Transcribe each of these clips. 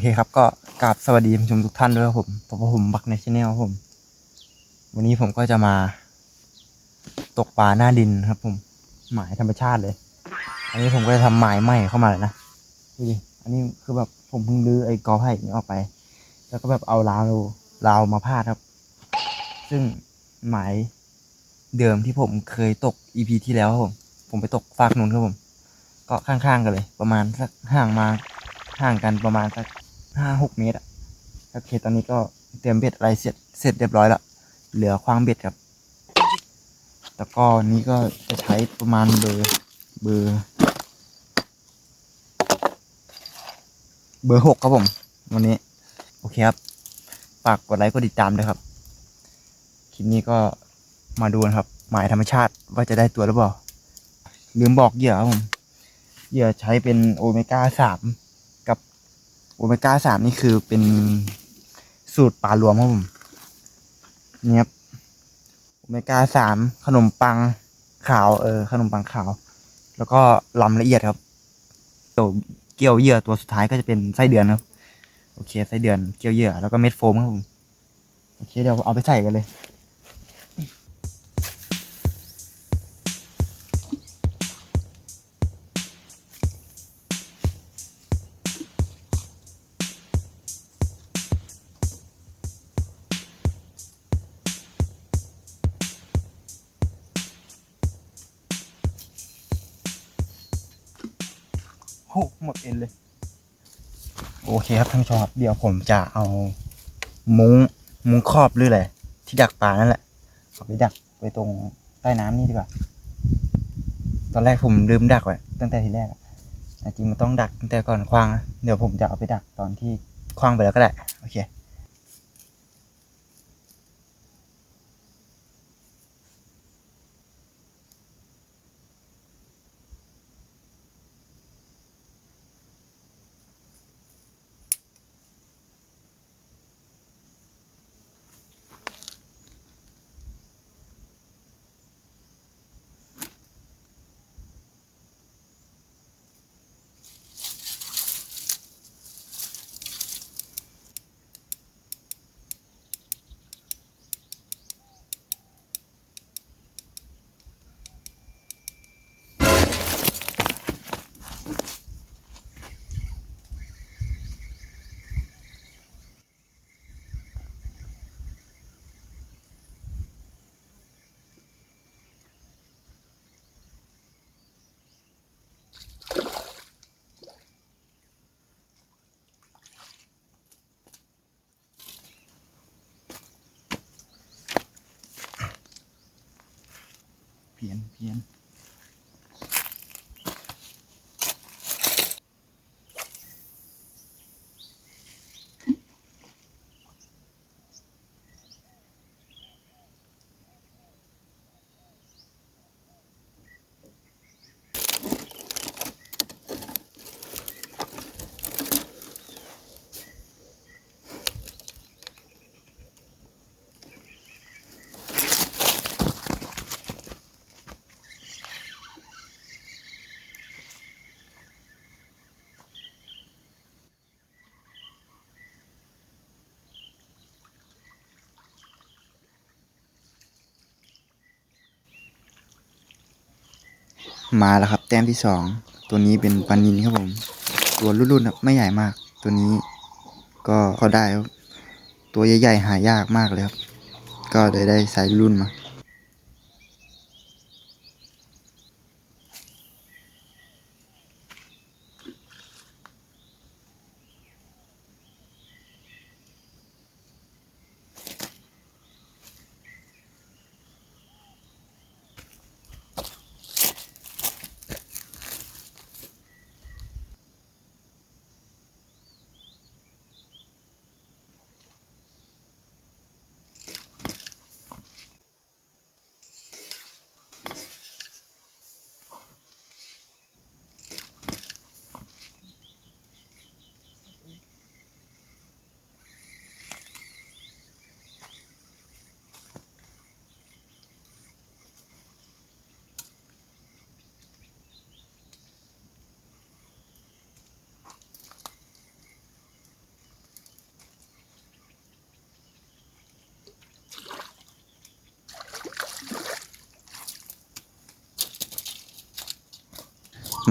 เคครับก็กราบสวัสดีผู้ชมทุกท่านด้วยครับผมผมผมบักในชแนลครับผม วันนี้ผมก็จะมา ตกปลาหน้าดินครับ ผม หมายธรรมชาติเลย อันนี้ผมก็จะทำหมายใหม่เข้ามาเลยนะดูดิอันนี้คือแบบผมเพิ่งรื้อไอ้กอไผ่นี้ออกไป แล้วก็แบบเอาราวราวมาพาดครับ ซึ่งหมายเดิมที่ผมเคยตกอีพีที่แล้วครับผม ผมไปตกฝากนู้นครับผม ก็ข้างๆกันเลย ประมาณสักห่างมาห่างกันประมาณสัก ห้าหกเมตรอะโอเคตอนนี้ก็เตรียมเบ็ดอะไรเสร็จเสร็จเรียบร้อยแล้ว เหลือควางเบ็ดครับแล้วก็นี้ก็จะใช้ประมาณเบอร์เบอร์เบอร์หกครับผม วันนี้ โอเคครับฝากกดไลค์กดติดตามด้วยครับ คลิปนี้ก็มาดูนะครับ หมายธรรมชาติว่าจะได้ตัวหรือเปล่าลืมบอกเหยื่อครับผม เหยื่อใช้เป็นโอเมก้าสาม โอเมก้าสามนี่คือเป็นสูตรปลารวมครับผมนี่ครับโอเมก้าสามขนมปังขาวเออ ขนมปังขาว แล้วก็ลำละเอียดครับตัวเกี่ยวเยื่อตัวสุดท้ายก็จะเป็นไส้เดือนครับ โอเคไส้เดือนเกี่ยวเยื่อแล้วก็เม็ดโฟมครับผมโอเคเดี๋ยวเอาไปใส่กันเลย หหมดเอ็นเลย โอเคครับท่านผู้ชมครับเดี๋ยวผมจะเอามุ้งมุ้งครอบหรืออะไรที่ดักปลานั่นแหละเอาไปดักไปตรงใต้น้ำนี่ดีกว่า ตอนแรกผมลืมดักไว้ตั้งแต่ทีแรกจริงมันต้องดักตั้งแต่ก่อนคว้างนะเดี๋ยวผมจะเอาไปดักตอนที่คว้างไปแล้วก็ได้โอเค เพี มาแล้วครับ แต้มที่สองตัวนี้เป็นปลานินครับผม ตัวรุ่นๆครับไม่ใหญ่มาก ตัวนี้ก็เขาได้ครับตัวใหญ่ๆหายากมากเลยครับ ก็เลยได้สายรุ่นมา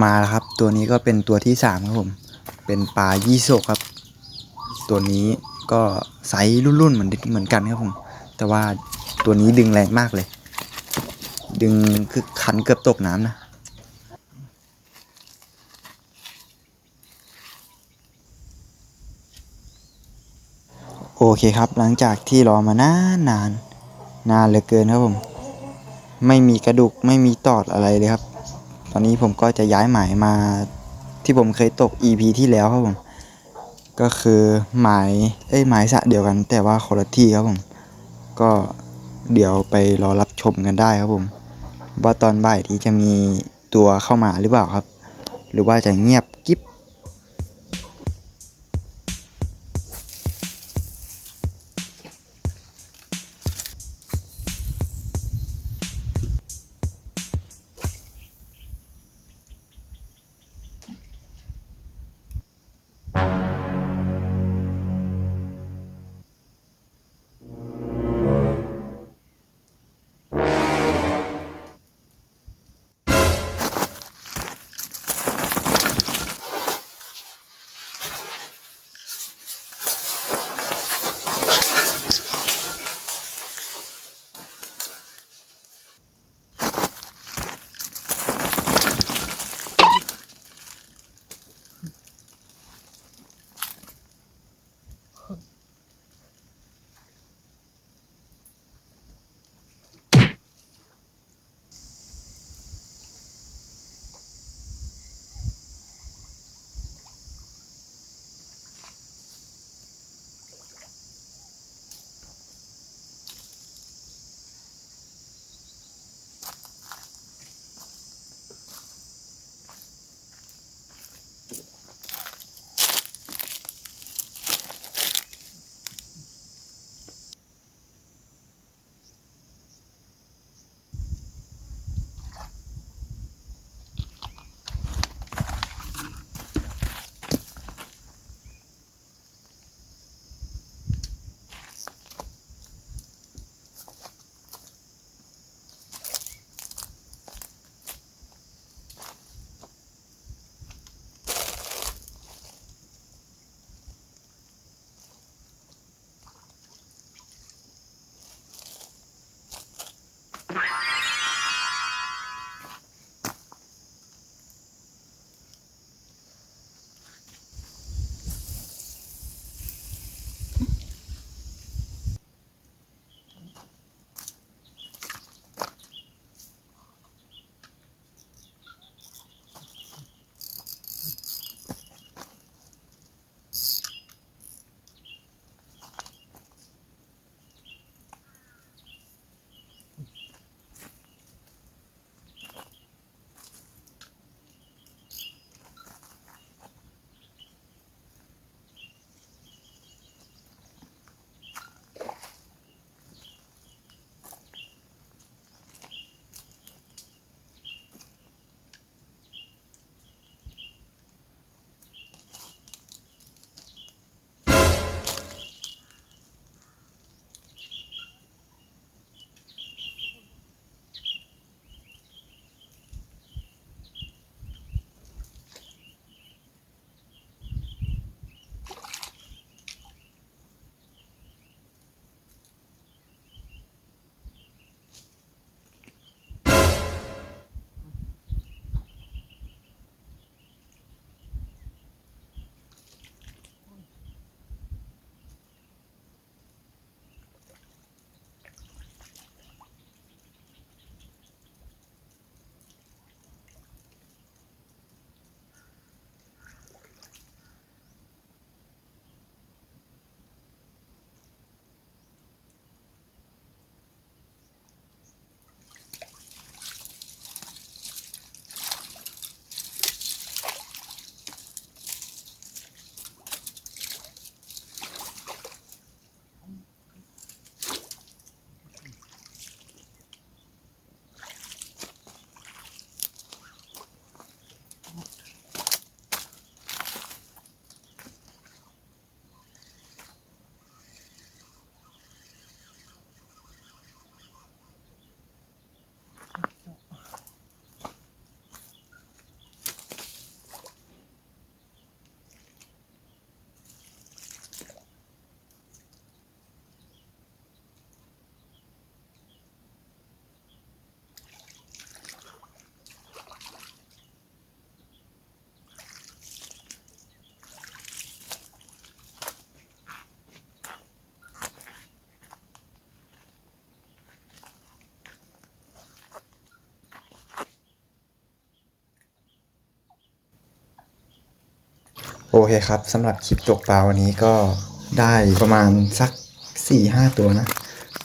มาแล้วครับ ตัวนี้ก็เป็นตัวที่สามครับผม เป็นปลายี่โศกครับ ตัวนี้ก็ไซส์รุ่นๆเหมือนเหมือนกันครับผม แต่ว่าตัวนี้ดึงแรงมากเลย ดึงคือคันเกือบตกน้ำนะโอเคครับ หลังจากที่รอมานานนานนานเหลือเกินครับผม ไม่มีกระดูกไม่มีตอดอะไรเลยครับ ตอนนี้ผมก็จะย้ายหมายมาที่ผมเคยตก EP ที่แล้วครับผม ก็คือหมายเอ้ยหมายสะเดียวกัน แต่ว่าคนละที่ครับผม ก็เดี๋ยวไปรอรับชมกันได้ครับผม ว่าตอนบ่ายที่จะมีตัวเข้ามาหรือเปล่าครับ หรือว่าจะเงียบกิ๊บ โอเคครับสำหรับคลิปตกปลาวันนี้ก็ได้ประมาณสัก4ี่ห้าตัวนะ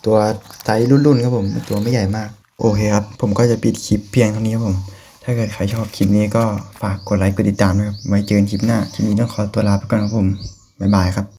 ตัวไซส์รุ่นๆครับผม ตัวไม่ใหญ่มาก โอเคครับ ผมก็จะปิดคลิปเพียงเท่านี้ครับผม ถ้าเกิดใครชอบคลิปนี้ก็ฝากกดไลค์กดติดตามนะครับไว้เจอกันคลิปหน้า คลิปนี้ต้องขอตัวลาไปก่อนครับผม บ๊ายบายครับ